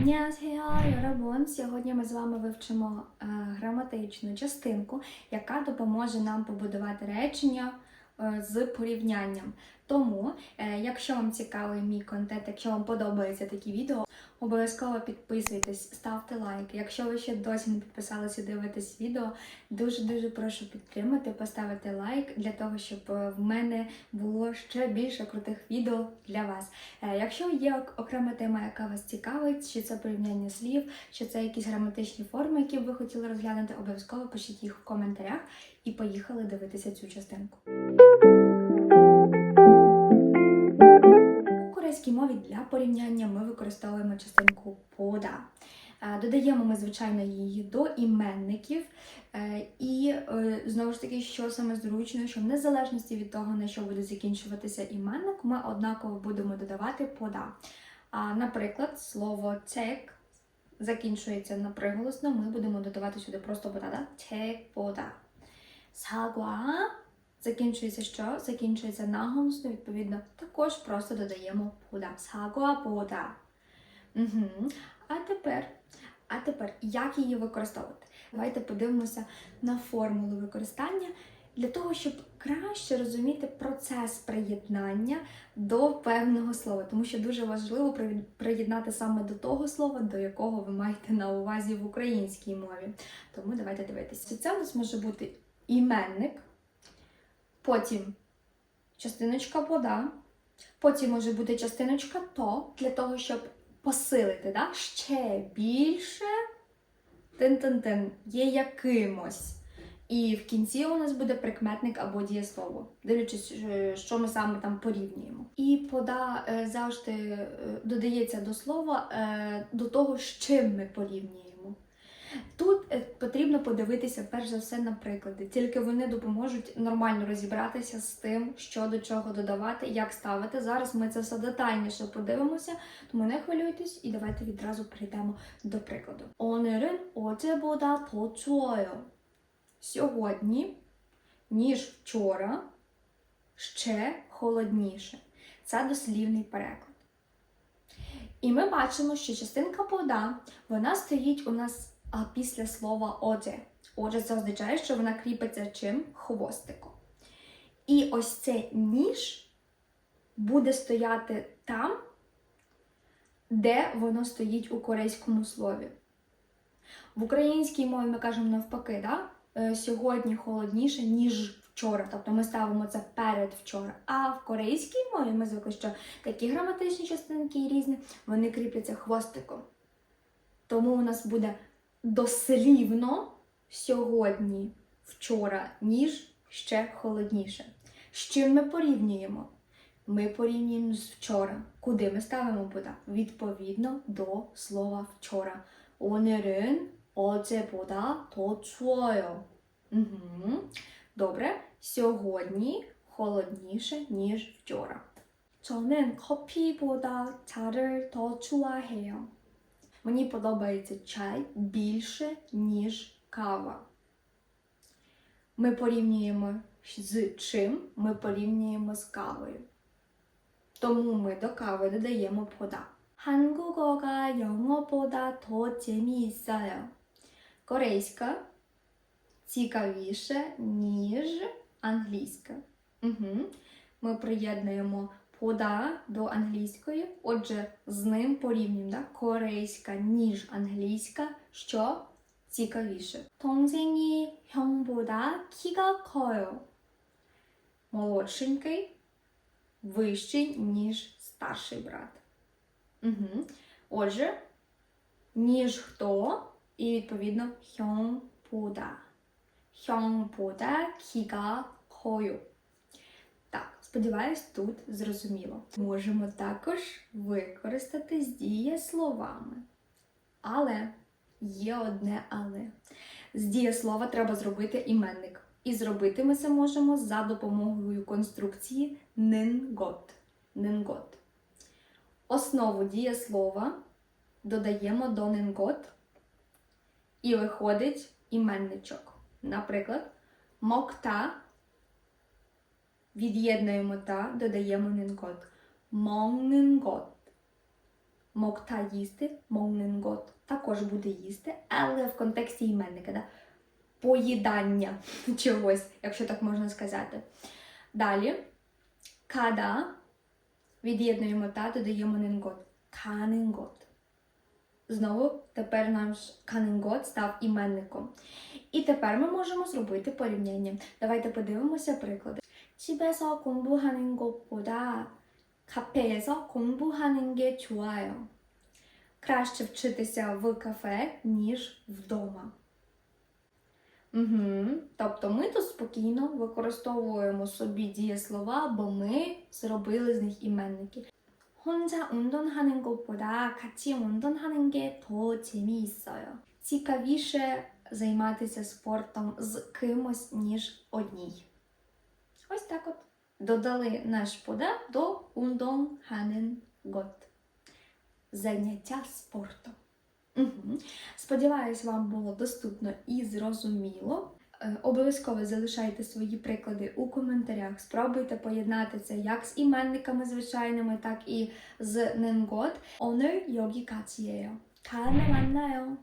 안녕하세요, 여러분. Сьогодні ми з вами вивчимо е, граматичну частинку, яка допоможе нам побудувати речення е, з порівнянням. Тому, е, якщо вам цікавий мій контент, якщо вам подобаються такі відео, обов'язково підписуйтесь, ставте лайк. Якщо ви ще досі не підписалися дивитесь відео, дуже дуже прошу підтримати, поставити лайк для того, щоб е, в мене було ще більше крутих відео для вас. Е, Якщо є окрема тема, яка вас цікавить, чи це порівняння слів, чи це якісь граматичні форми, які б ви хотіли розглянути, обов'язково пишіть їх в коментарях і поїхали дивитися цю частинку. Корейській мові для порівняння ми використовуємо частинку пода. Е, Додаємо ми, звичайно, її до іменників. Е, І е, знову ж таки, що саме зручно, що в незалежності від того, на що буде закінчуватися іменник, ми однаково будемо додавати пода. А, наприклад, слово цек закінчується на приголосно, ми будемо додавати сюди просто пода, цек пода. Сагва закінчується що? Закінчується наголосно, відповідно, також просто додаємо пода. Сагва пода. Угу. А тепер, а тепер, як її використовувати? Давайте подивимося на формулу використання для того, щоб краще розуміти процес приєднання до певного слова, тому що дуже важливо приєднати саме до того слова, до якого ви маєте на увазі в українській мові. Тому давайте дивитися. Це у нас може бути іменник, потім частиночка пода, потім може бути частиночка то для того, щоб посилити, да? ще більше тин-тин-тин, є якимось. І в кінці у нас буде прикметник або дієслово, дивлячись, е, що ми саме там порівнюємо. І пода е, завжди е, додається до слова до того, з чим ми порівнюємо. Тут е, потрібно подивитися перш за все на приклади, тільки вони допоможуть нормально розібратися з тим, що до чого додавати, як ставити. Зараз ми це все детальніше подивимося, тому не хвилюйтесь і давайте відразу перейдемо до прикладу. 오늘은 어제보다 더 추워요. Сьогодні, ніж вчора, ще холодніше. Це дослівний переклад. І ми бачимо, що частинка пода, вона стоїть у нас а, після слова оде. Отже, це означає, що вона кріпиться чим? Хвостиком. І ось цей ніж буде стояти там, де воно стоїть у корейському слові. В українській мові ми кажемо навпаки, да? Е, сьогодні холодніше, ніж вчора. Тобто ми ставимо це перед вчора. А в корейській мові ми звикли, що такі граматичні частинки і різні, вони кріпляться хвостиком. Тому у нас буде дослівно сьогодні, вчора, ніж ще холодніше. З чим ми порівнюємо? Ми порівнюємо з вчора. Куди ми ставимо буде? Відповідно до слова вчора. 오늘은 어제보다 더 추워요. Угу. Добре. Сьогодні холодніше, ніж вчора. 저는 커피보다 차를 더 좋아해요. Мені подобається чай більше, ніж кава. Ми порівнюємо з чим? Ми порівнюємо з кавою. Тому ми до кави додаємо пода. 한국어가 영어보다 더 재미있어요. Корейська цікавіше, ніж англійська. Угу. Ми приєднуємо пода до англійської, отже, з ним порівнюємо. Да? Корейська, ніж англійська, що цікавіше. 동생이 형보다 키가 커요. Молодшенький вищий, ніж старший брат. Угу. Отже, ніж хто, і відповідно 형보다. 형 сподіваюсь, тут зрозуміло. Можемо також використати з дієсловами. Але є одне але. З дієслова треба зробити іменник. І зробити ми це можемо за допомогою конструкції нингот. Нингот. Основу дієслова додаємо до нингот і виходить іменничок. Наприклад, мокта Від'єднуємо та додаємо нингот. Могнен гот. Мокта їсти, могнен. Також буде їсти, але в контексті іменника. Да? Поїдання чогось, якщо так можна сказати. Далі. Када. Від'єднуємо та додаємо нингот. Канингот. Знову тепер наш канен гот став іменником. І тепер ми можемо зробити порівняння. Давайте подивимося приклади. 집에서 공부하는 것보다 카페에서 공부하는 게 좋아요. Краще вчитися в кафе, ніж вдома. Угу. Тобто ми тут спокійно використовуємо собі дієслова, бо ми зробили з них іменники. 혼자 운동하는 것보다 같이 운동하는 게 더 재미있어요. Цікавіше займатися спортом з кимось, ніж одній. Ось так от. Додали наш пода до 운동하는 것. Заняття спортом. Угу. Сподіваюсь, вам було доступно і зрозуміло. Е, Обов'язково залишайте свої приклади у коментарях. Спробуйте поєднати це як з іменниками звичайними, так і з ненгот. 오늘 여기까지예요. 다음에 만나요.